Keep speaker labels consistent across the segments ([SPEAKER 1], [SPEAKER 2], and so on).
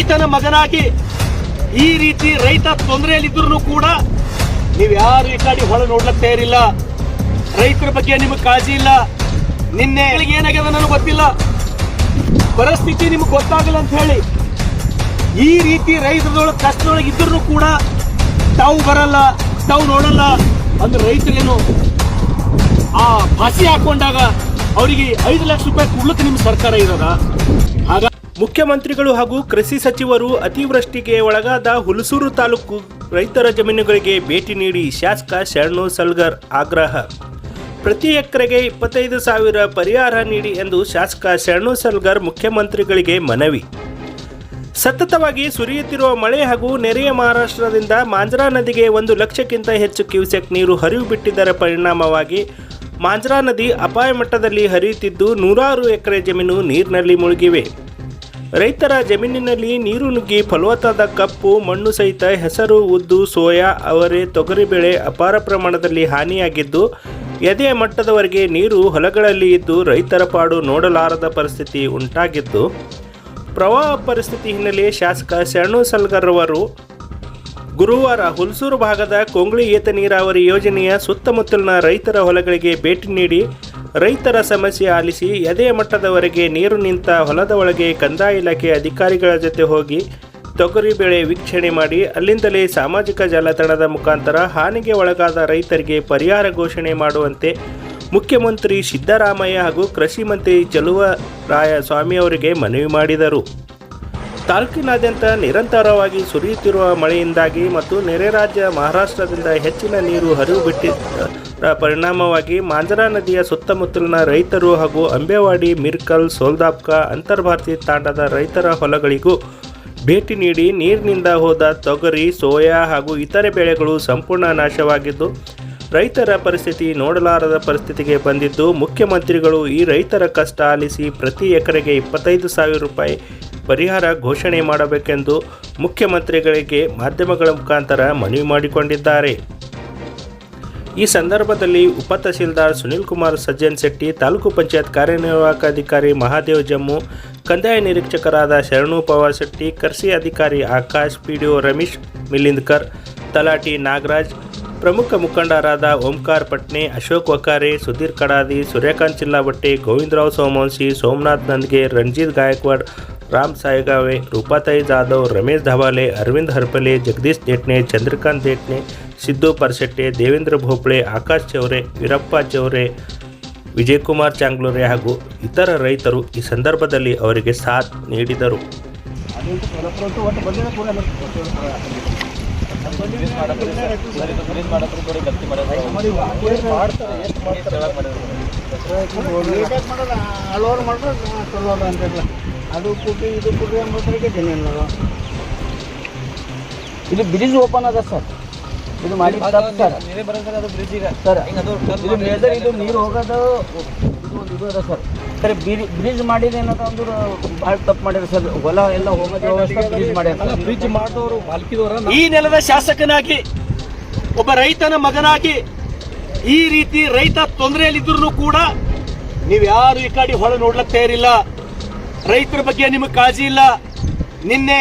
[SPEAKER 1] ರೈತನ ಮಗನಾಗಿ ಈ ರೀತಿ ರೈತ ತೊಂದರೆಯಲ್ಲಿದ್ರೂ ಕೂಡ ನೀವು ಯಾರು ಈ ಕಡೆ ಹೊಳ ನೋಡ್ಲಕ್ ತಯಾರಿಲ್ಲ. ರೈತರ ಬಗ್ಗೆ ನಿಮಗೆ ಕಾಳಜಿ ಇಲ್ಲ. ನಿನ್ನೆ ಏನಾಗ್ಯದ ನನಗೆ ಗೊತ್ತಿಲ್ಲ. ಪರಿಸ್ಥಿತಿ ನಿಮ್ಗೆ ಗೊತ್ತಾಗಲ್ಲ ಅಂತ ಹೇಳಿ ಈ ರೀತಿ ರೈತರದೊಳಗೆ ಕಷ್ಟದೊಳಗೆ ಇದ್ರೂ ಕೂಡ ತಾವು ಬರಲ್ಲ, ತಾವು ನೋಡಲ್ಲ ಅಂದ್ರೆ ರೈತರೇನು ಆ ಭಾಷೆ ಹಾಕೊಂಡಾಗ ಅವರಿಗೆ ಐದು ಲಕ್ಷ ರೂಪಾಯಿ ಕೊಡ್ಲಿಕ್ಕೆ ನಿಮ್ಮ ಸರ್ಕಾರ ಇರೋದ? ಹಾಗ
[SPEAKER 2] ಮುಖ್ಯಮಂತ್ರಿಗಳು ಹಾಗೂ ಕೃಷಿ ಸಚಿವರು ಅತಿವೃಷ್ಟಿಗೆ ಒಳಗಾದ ಹುಲಸೂರು ತಾಲೂಕು ರೈತರ ಜಮೀನುಗಳಿಗೆ ಭೇಟಿ ನೀಡಿ ಶಾಸಕ ಶರಣು ಸಲ್ಗರ್ ಆಗ್ರಹ. ಪ್ರತಿ ಎಕರೆಗೆ ಇಪ್ಪತ್ತೈದು ಸಾವಿರ ಪರಿಹಾರ ನೀಡಿ ಎಂದು ಶಾಸಕ ಶರಣು ಸಲ್ಗರ್ ಮುಖ್ಯಮಂತ್ರಿಗಳಿಗೆ ಮನವಿ. ಸತತವಾಗಿ ಸುರಿಯುತ್ತಿರುವ ಮಳೆ ಹಾಗೂ ನೆರೆಯ ಮಹಾರಾಷ್ಟ್ರದಿಂದ ಮಾಂಜ್ರಾ ನದಿಗೆ ಒಂದು ಲಕ್ಷಕ್ಕಿಂತ ಹೆಚ್ಚು ಕ್ಯೂಸೆಕ್ ನೀರು ಹರಿವು ಬಿಟ್ಟಿದ್ದರ ಪರಿಣಾಮವಾಗಿ ಮಾಂಜ್ರಾ ನದಿ ಅಪಾಯ ಮಟ್ಟದಲ್ಲಿ ಹರಿಯುತ್ತಿದ್ದು ನೂರಾರು ಎಕರೆ ಜಮೀನು ನೀರಿನಲ್ಲಿ ಮುಳುಗಿವೆ. ರೈತರ ಜಮೀನಿನಲ್ಲಿ ನೀರು ನುಗ್ಗಿ ಫಲವತ್ತಾದ ಕಪ್ಪು, ಮಣ್ಣು ಸಹಿತ ಹೆಸರು, ಉದ್ದು, ಸೋಯಾ, ಅವರೆ ತೊಗರಿಬೇಳೆ ಅಪಾರ ಪ್ರಮಾಣದಲ್ಲಿ ಹಾನಿಯಾಗಿದ್ದು ಎದೆಯ ಮಟ್ಟದವರೆಗೆ ನೀರು ಹೊಲಗಳಲ್ಲಿ ಇದ್ದು ರೈತರ ಪಾಡು ನೋಡಲಾರದ ಪರಿಸ್ಥಿತಿ ಉಂಟಾಗಿದ್ದು, ಪ್ರವಾಹ ಪರಿಸ್ಥಿತಿ ಹಿನ್ನೆಲೆ ಶಾಸಕ ಶರಣು ಸಲ್ಗರ್ ಅವರು ಗುರುವಾರ ಹುಲ್ಸೂರು ಭಾಗದ ಕೊಂಗ್ಳಿ ಏತ ನೀರಾವರಿ ಯೋಜನೆಯ ಸುತ್ತಮುತ್ತಲಿನ ರೈತರ ಹೊಲಗಳಿಗೆ ಭೇಟಿ ನೀಡಿ ರೈತರ ಸಮಸ್ಯೆ ಆಲಿಸಿ ಎದೆಯ ಮಟ್ಟದವರೆಗೆ ನೀರು ನಿಂತ ಹೊಲದ ಒಳಗೆ ಕಂದಾಯ ಇಲಾಖೆ ಅಧಿಕಾರಿಗಳ ಜೊತೆ ಹೋಗಿ ತೊಗರಿ ಬೆಳೆ ವೀಕ್ಷಣೆ ಮಾಡಿ ಅಲ್ಲಿಂದಲೇ ಸಾಮಾಜಿಕ ಜಾಲತಾಣದ ಮುಖಾಂತರ ಹಾನಿಗೆ ಒಳಗಾದ ರೈತರಿಗೆ ಪರಿಹಾರ ಘೋಷಣೆ ಮಾಡುವಂತೆ ಮುಖ್ಯಮಂತ್ರಿ ಸಿದ್ದರಾಮಯ್ಯ ಹಾಗೂ ಕೃಷಿ ಮಂತ್ರಿ ಚಲುವರಾಯ ಸ್ವಾಮಿ ಅವರಿಗೆ ಮನವಿ ಮಾಡಿದರು. ತಾಲೂಕಿನಾದ್ಯಂತ ನಿರಂತರವಾಗಿ ಸುರಿಯುತ್ತಿರುವ ಮಳೆಯಿಂದಾಗಿ ಮತ್ತು ನೆರೆ ರಾಜ್ಯ ಮಹಾರಾಷ್ಟ್ರದಿಂದ ಹೆಚ್ಚಿನ ನೀರು ಹರಿವು ಬಿಟ್ಟಿದ್ದರ ಪರಿಣಾಮವಾಗಿ ಮಾಂಜರಾ ನದಿಯ ಸುತ್ತಮುತ್ತಲಿನ ರೈತರು ಹಾಗೂ ಅಂಬೇವಾಡಿ, ಮಿರ್ಕಲ್, ಸೋಲ್ದಾಪ್ಕ ಅಂತರ್ಭಾರತಿ ತಾಂಡದ ರೈತರ ಹೊಲಗಳಿಗೂ ಭೇಟಿ ನೀಡಿ ನೀರಿನಿಂದ ಹೋದ ತೊಗರಿ, ಸೋಯಾ ಹಾಗೂ ಇತರೆ ಬೆಳೆಗಳು ಸಂಪೂರ್ಣ ನಾಶವಾಗಿದ್ದು, ರೈತರ ಪರಿಸ್ಥಿತಿ ನೋಡಲಾರದ ಪರಿಸ್ಥಿತಿಗೆ ಬಂದಿದ್ದು, ಮುಖ್ಯಮಂತ್ರಿಗಳು ಈ ರೈತರ ಕಷ್ಟ ಆಲಿಸಿ ಪ್ರತಿ ಎಕರೆಗೆ ಇಪ್ಪತ್ತೈದು ಸಾವಿರ ರೂಪಾಯಿ ಪರಿಹಾರ ಘೋಷಣೆ ಮಾಡಬೇಕೆಂದು ಮುಖ್ಯಮಂತ್ರಿಗಳಿಗೆ ಮಾಧ್ಯಮಗಳ ಮುಖಾಂತರ ಮನವಿ ಮಾಡಿಕೊಂಡಿದ್ದಾರೆ. ಈ ಸಂದರ್ಭದಲ್ಲಿ ಉಪ ತಹಸೀಲ್ದಾರ್ ಸುನಿಲ್ ಕುಮಾರ್ ಸಜ್ಜನ್ ಶೆಟ್ಟಿ, ತಾಲೂಕು ಪಂಚಾಯತ್ ಕಾರ್ಯನಿರ್ವಾಹಕ ಅಧಿಕಾರಿ ಮಹಾದೇವ್ ಜಮ್ಮು, ಕಂದಾಯ ನಿರೀಕ್ಷಕರಾದ ಶರಣು ಪವಾರ್ ಶೆಟ್ಟಿ, ಕರ್ಸಿ ಅಧಿಕಾರಿ ಆಕಾಶ್, ಪಿಡಿಒ ರಮೇಶ್ ಮಿಲಿಂದ್ಕರ್, ತಲಾಟಿ ನಾಗರಾಜ್, ಪ್ರಮುಖ ಮುಖಂಡರಾದ ಓಂಕಾರ್ ಪಟ್ನೆ, ಅಶೋಕ್ ವಕಾರೆ ಸುಧೀರ್ ಕಡಾದಿ, ಸೂರ್ಯಕಾಂತ್ ಚಿಲ್ಲಾಬಟ್ಟೆ ಗೋವಿಂದರಾವ್ ಸೋಮವಂಶಿ ಸೋಮನಾಥ್ ನಂದ್ಗೆ, ರಂಜಿತ್ ಗಾಯಕ್ವಾಡ್, ರಾಮ್ ಸಾಯಿಗಾವೆ, ರೂಪಾತಾಯಿ ಜಾಧವ್, ರಮೇಶ್ ಧವಾಲೆ, ಅರವಿಂದ್ ಹರ್ಪಲೆ, ಜಗದೀಶ್ ದೇಟ್ನೆ ಚಂದ್ರಕಾಂತ್ ದೇಟ್ನೆ ಸಿದ್ದು ಪರ್ಸೆಟ್ಟೆ ದೇವೇಂದ್ರ ಭೋಪಳೆ ಆಕಾಶ್ ಚೌರೆ, ವೀರಪ್ಪ ಚೌರೆ, ವಿಜಯಕುಮಾರ್ ಚಾಂಗ್ಲೂರೆ ಹಾಗೂ ಇತರ ರೈತರು ಈ ಸಂದರ್ಭದಲ್ಲಿ ಅವರಿಗೆ ಸಾಥ್ ನೀಡಿದರು.
[SPEAKER 3] ಇದು ಇದು ಬ್ರಿಡ್ಜ್ ಓಪನ್ ಅದ ಸರ್. ಇದು ಮಾಡಿ ಸರ್ ಸರ್ ಇದು ಮೇಜರ್ ಇದು ನೀರು ಹೋಗೋದು ಇದು ಒಂದು ಇದು ಅದ ಸರ್ ಸರ್ ಬ್ರಿಡ್ಜ್ ಮಾಡಿದ ಏನದ ಅಂದ್ರೆ ಭಾಳ ತಪ್ಪು ಮಾಡಿದ್ರು ಸರ್ ಹೊಲ ಎಲ್ಲ ಹೋಗೋದು ವ್ಯವಸ್ಥೆ ಬ್ರಿಡ್ಜ್ ಮಾಡ್ಯಾರ
[SPEAKER 4] ಬ್ರಿಡ್ಜ್ ಮಾಡಿದವರು ಬಾಲ್ಕಿದವರ
[SPEAKER 1] ಈ ನೆಲದ ಶಾಸಕನಾಗಿ ಒಬ್ಬ ರೈತನ ಮಗನಾಗಿ ಈ ರೀತಿ ರೈತ ತೊಂದರೆಯಲ್ಲಿದ್ರೂ ಕೂಡ ನೀವು ಯಾರು ಈ ಕಡೆ ಹೊಳೆ ನೋಡ್ಲಕ್ ತಯಾರಿಲ್ಲ. ರೈತರ ಬಗ್ಗೆ ನಿಮಗೆ ಕಾಳಜಿ ಇಲ್ಲ. ನಿನ್ನೆ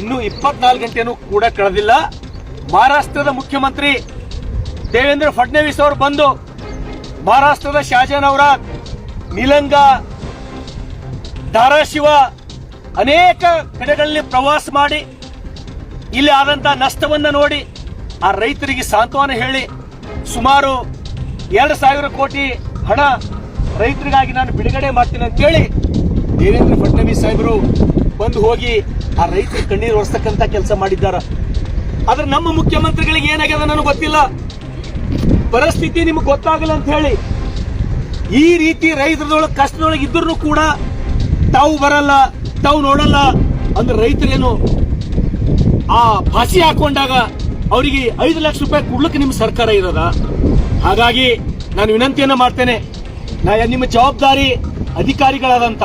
[SPEAKER 1] ಇನ್ನೂ ಇಪ್ಪತ್ನಾಲ್ಕು ಗಂಟೆನೂ ಕೂಡ ಕಳೆದಿಲ್ಲ. ಮಹಾರಾಷ್ಟ್ರದ ಮುಖ್ಯಮಂತ್ರಿ ದೇವೇಂದ್ರ ಫಡ್ನವೀಸ್ ಅವರು ಬಂದು ಮಹಾರಾಷ್ಟ್ರದ ಶಾಜನ್ ಅವರ ನಿಲಂಗ, ಧಾರಾಶಿವ ಅನೇಕ ಕಡೆಗಳಲ್ಲಿ ಪ್ರವಾಸ ಮಾಡಿ ಇಲ್ಲಿ ಆದಂತ ನಷ್ಟವನ್ನು ನೋಡಿ ಆ ರೈತರಿಗೆ ಸಾಂತ್ವನ ಹೇಳಿ ಸುಮಾರು ಎರಡು ಸಾವಿರ ಕೋಟಿ ಹಣ ರೈತರಿಗಾಗಿ ನಾನು ಬಿಡುಗಡೆ ಮಾಡ್ತೀನಿ ಅಂತೇಳಿ ದೇವೇಂದ್ರ ಫಡ್ನವೀಸ್ ಸಾಹೇಬರು ಬಂದು ಹೋಗಿ ಆ ರೈತರು ಕಣ್ಣೀರು ಒರೆಸ್ತಕ್ಕಂಥ ಕೆಲಸ ಮಾಡಿದ್ದಾರೆ. ಆದ್ರೆ ನಮ್ಮ ಮುಖ್ಯಮಂತ್ರಿಗಳಿಗೆ ಏನಾಗ್ಯದ ನನಗೆ ಗೊತ್ತಿಲ್ಲ. ಪರಿಸ್ಥಿತಿ ನಿಮ್ಗೆ ಗೊತ್ತಾಗಲ್ಲ ಅಂತ ಹೇಳಿ ಈ ರೀತಿ ರೈತರದೊಳಗೆ ಕಷ್ಟದೊಳಗೆ ಇದ್ರೂ ಕೂಡ ತಾವು ಬರಲ್ಲ, ತಾವು ನೋಡಲ್ಲ ಅಂದ್ರೆ ರೈತರೇನು ಆ ಭಾಷೆ ಹಾಕೊಂಡಾಗ ಅವರಿಗೆ ಐದು ಲಕ್ಷ ರೂಪಾಯಿ ಕೊಡ್ಲಿಕ್ಕೆ ನಿಮ್ಮ ಸರ್ಕಾರ ಇರೋದ? ಹಾಗಾಗಿ ನಾನು ವಿನಂತಿಯನ್ನ ಮಾಡ್ತೇನೆ. ನಾ ನಿಮ್ಮ ಜವಾಬ್ದಾರಿ ಅಧಿಕಾರಿಗಳಾದಂತ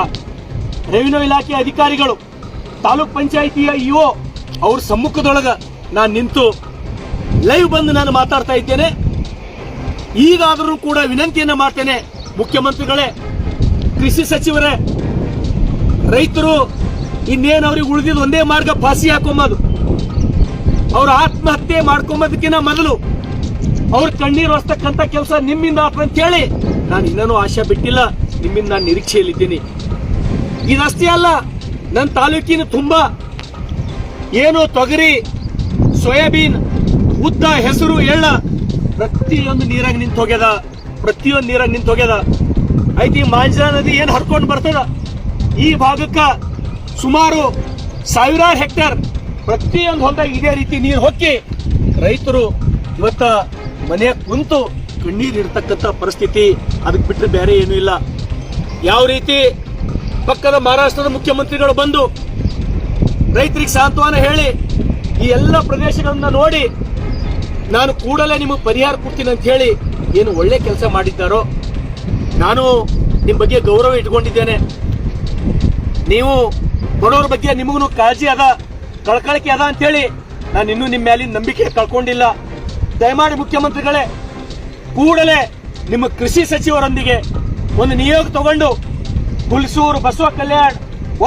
[SPEAKER 1] ರೆವಿನ್ಯೂ ಇಲಾಖೆ ಅಧಿಕಾರಿಗಳು, ತಾಲೂಕ್ ಪಂಚಾಯಿತಿಯ ಇಒ ಅವ್ರ ಸಮ್ಮುಖದೊಳಗ ನಾನು ನಿಂತು ಲೈವ್ ಬಂದು ನಾನು ಮಾತಾಡ್ತಾ ಇದ್ದೇನೆ. ಈಗಾದರೂ ಕೂಡ ವಿನಂತಿಯನ್ನು ಮಾಡ್ತೇನೆ ಮುಖ್ಯಮಂತ್ರಿಗಳೇ, ಕೃಷಿ ಸಚಿವರೇ. ರೈತರು ಇನ್ನೇನು ಅವ್ರಿಗೆ ಉಳಿದಿದ್ದು ಒಂದೇ ಮಾರ್ಗ ಫಾಸಿ ಹಾಕೊಂಬದು. ಅವ್ರ ಆತ್ಮಹತ್ಯೆ ಮಾಡ್ಕೊಂಬೋದಕ್ಕಿಂತ ಮೊದಲು ಅವ್ರ ಕಣ್ಣೀರು ಹೊಸ್ತಕ್ಕಂಥ ಕೆಲಸ ನಿಮ್ಮಿಂದ ಅಂತ ಹೇಳಿ ನಾನು ಇನ್ನೂ ಆಶೆ ಬಿಟ್ಟಿಲ್ಲ, ನಿಮ್ಮಿಂದ ನಾನು ನಿರೀಕ್ಷೆಯಲ್ಲಿದ್ದೀನಿ. ಇದಷ್ಟೇ ಅಲ್ಲ ನನ್ನ ತಾಲೂಕಿನ ತುಂಬ ಏನು ತೊಗರಿ ಸೋಯಾಬೀನ್ ಉದ್ದ ಹೆಸರು ಎಳ್ಳ ಪ್ರತಿಯೊಂದು ನೀರಾಗ ನಿಂತು ಹೋಗ್ಯದ, ಪ್ರತಿಯೊಂದು ನೀರಾಗ ನಿಂತು ಹೋಗ್ಯದ. ಐತಿ ಮಾಂಜಾ ನದಿ ಏನು ಹರ್ಕೊಂಡು ಬರ್ತದ? ಈ ಭಾಗಕ್ಕೆ ಸುಮಾರು ಸಾವಿರಾರು ಹೆಕ್ಟೇರ್ ಪ್ರತಿಯೊಂದು ಹೊಲದಾಗ ಇದೇ ರೀತಿ ನೀರು ಹೊಕ್ಕಿ ರೈತರು ಇವತ್ತ ಮನೆಯ ಕುಂತು ಕಣ್ಣೀರು ಇರ್ತಕ್ಕಂಥ ಪರಿಸ್ಥಿತಿ. ಅದಕ್ಕೆ ಬಿಟ್ಟರೆ ಬೇರೆ ಏನೂ ಇಲ್ಲ. ಯಾವ ರೀತಿ ಪಕ್ಕದ ಮಹಾರಾಷ್ಟ್ರದ ಮುಖ್ಯಮಂತ್ರಿಗಳು ಬಂದು ರೈತರಿಗೆ ಸಾಂತ್ವನ ಹೇಳಿ ಈ ಎಲ್ಲ ಪ್ರದೇಶಗಳನ್ನ ನೋಡಿ ನಾನು ಕೂಡಲೇ ನಿಮಗೆ ಪರಿಹಾರ ಕೊಡ್ತೀನಿ ಅಂತ ಹೇಳಿ ಏನು ಒಳ್ಳೆ ಕೆಲಸ ಮಾಡಿದ್ದಾರೋ, ನಾನು ನಿಮ್ಮ ಬಗ್ಗೆ ಗೌರವ ಇಟ್ಕೊಂಡಿದ್ದೇನೆ. ನೀವು ಬಡವ್ರ ಬಗ್ಗೆ ನಿಮಗೂ ಕಾಳಜಿ ಅದ, ಕಳ್ಕಳಿಕೆ ಅದ ಅಂತ ಹೇಳಿ ನಾನು ಇನ್ನೂ ನಿಮ್ಮ ಮೇಲಿನ ನಂಬಿಕೆ ಕಳ್ಕೊಂಡಿಲ್ಲ. ದಯಮಾಡಿ ಮುಖ್ಯಮಂತ್ರಿಗಳೇ, ಕೂಡಲೇ ನಿಮ್ಮ ಕೃಷಿ ಸಚಿವರೊಂದಿಗೆ ಒಂದು ನಿಯೋಗ ತಗೊಂಡು ಹುಲ್ಸೂರು ಬಸವ ಕಲ್ಯಾಣ್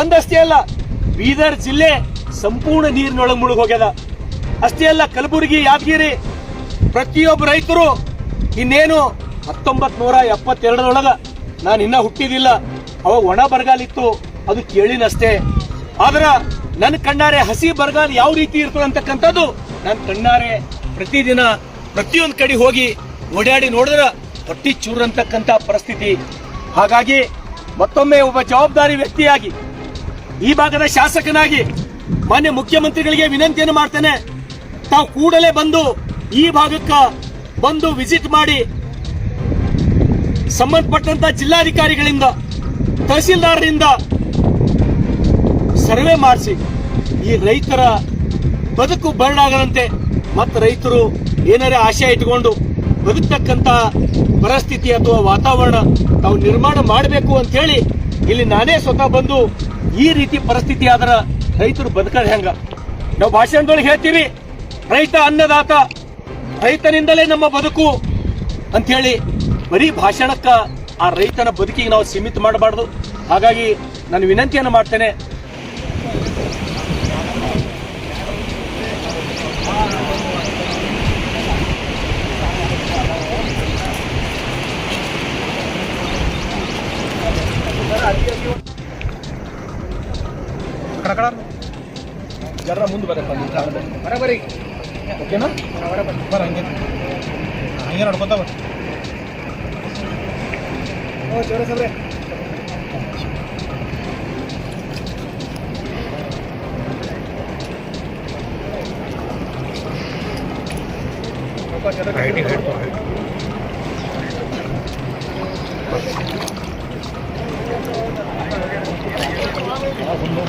[SPEAKER 1] ಒಂದಷ್ಟೇ ಅಲ್ಲ, ಬೀದರ್ ಜಿಲ್ಲೆ ಸಂಪೂರ್ಣ ನೀರಿನೊಳಗೆ ಮುಳುಗೋಗ್ಯದ ಅಷ್ಟೇ ಅಲ್ಲ, ಕಲಬುರಗಿ, ಯಾದಗಿರಿ, ಪ್ರತಿಯೊಬ್ಬ ರೈತರು ಇನ್ನೇನು ಹತ್ತೊಂಬತ್ ನೂರ ಎಪ್ಪತ್ತೆರಡರೊಳಗ ನಾನು ಇನ್ನೂ ಹುಟ್ಟಿದಿಲ್ಲ. ಅವಾಗ ಒಣ ಬರಗಾಲ ಇತ್ತು, ಅದು ಕೇಳಿನಷ್ಟೇ. ಆದ್ರೆ ನನ್ನ ಕಣ್ಣಾರೆ ಹಸಿ ಬರಗಾಲ ಯಾವ ರೀತಿ ಇರ್ತದೆ ಅಂತಕ್ಕಂಥದ್ದು ನನ್ನ ಕಣ್ಣಾರೆ ಪ್ರತಿದಿನ ಪ್ರತಿಯೊಂದು ಕಡೆ ಹೋಗಿ ಓಡಾಡಿ ನೋಡಿದ್ರೆ ಹೊಟ್ಟಿ ಚೂರಂತಕ್ಕಂಥ ಪರಿಸ್ಥಿತಿ. ಹಾಗಾಗಿ ಮತ್ತೊಮ್ಮೆ ಒಬ್ಬ ಜವಾಬ್ದಾರಿ ವ್ಯಕ್ತಿಯಾಗಿ, ಈ ಭಾಗದ ಶಾಸಕನಾಗಿ ಮಾನ್ಯ ಮುಖ್ಯಮಂತ್ರಿಗಳಿಗೆ ವಿನಂತಿಯನ್ನು ಮಾಡ್ತೇನೆ. ತಾವು ಕೂಡಲೇ ಬಂದು ಈ ಭಾಗಕ್ಕೆ ಬಂದು ವಿಸಿಟ್ ಮಾಡಿ ಸಂಬಂಧಪಟ್ಟಂತ ಜಿಲ್ಲಾಧಿಕಾರಿಗಳಿಂದ, ತಹಸೀಲ್ದಾರರಿಂದ ಸರ್ವೆ ಮಾಡಿಸಿ. ಈ ರೈತರ ಬದುಕು ಬರಡಾಗದಂತೆ ಮತ್ತು ರೈತರು ಏನಾರೇ ಆಶಯ ಇಟ್ಕೊಂಡು ಬದುಕ್ತಕ್ಕಂತ ಪರಿಸ್ಥಿತಿ ಅಥವಾ ವಾತಾವರಣ ತಾವು ನಿರ್ಮಾಣ ಮಾಡಬೇಕು ಅಂತ ಹೇಳಿ ಇಲ್ಲಿ ನಾನೇ ಸ್ವತಃ ಬಂದು ಈ ರೀತಿ ಪರಿಸ್ಥಿತಿ ಆದ್ರೆ ರೈತರು ಬದುಕದ ಹೆಂಗ? ನಾವು ಭಾಷಣದೊಳಗೆ ಹೇಳ್ತೀವಿ, ರೈತ ಅನ್ನದಾತ, ರೈತನಿಂದಲೇ ನಮ್ಮ ಬದುಕು ಅಂತ ಹೇಳಿ ಬರೀ ಭಾಷಣಕ್ಕ ಆ ರೈತನ ಬದುಕಿಗೆ ನಾವು ಸೀಮಿತ ಮಾಡಬಾರ್ದು. ಹಾಗಾಗಿ ನಾನು ವಿನಂತಿಯನ್ನು ಮಾಡ್ತೇನೆ ಜರ ಮುಂದೆ ಬರಪ್ಪ ಬರಬರಿ ಓಕೆನಾ?
[SPEAKER 4] ಬರ ಹಂಗೆ. ಹಂಗೆ ನೋಡ್ಕೊತ ಬರ
[SPEAKER 1] ಓ ಜೋರ ಸಬ್ರೆ